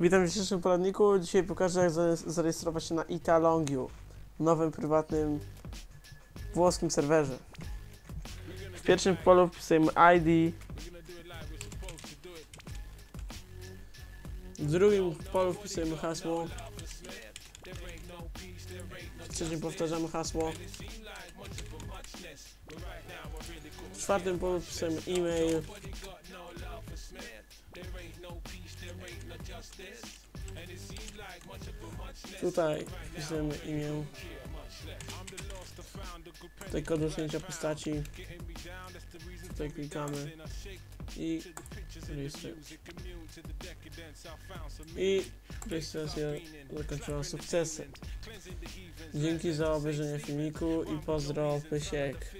Witam w dzisiejszym poradniku. Dzisiaj pokażę jak zare- zarejestrować się na Italongiu, nowym prywatnym włoskim serwerze. W pierwszym polu wpisujemy ID. W drugim polu wpisujemy hasło. W trzecim powtarzamy hasło. W czwartym polu wpisujemy e-mail. Tutaj wpisujemy imię. Tutaj kod usunięcia postaci. Tutaj klikamy i rejestrujemy. I rejestracja zakończyła sukcesem. Dzięki za obejrzenie filmiku i pozdro Pysiek.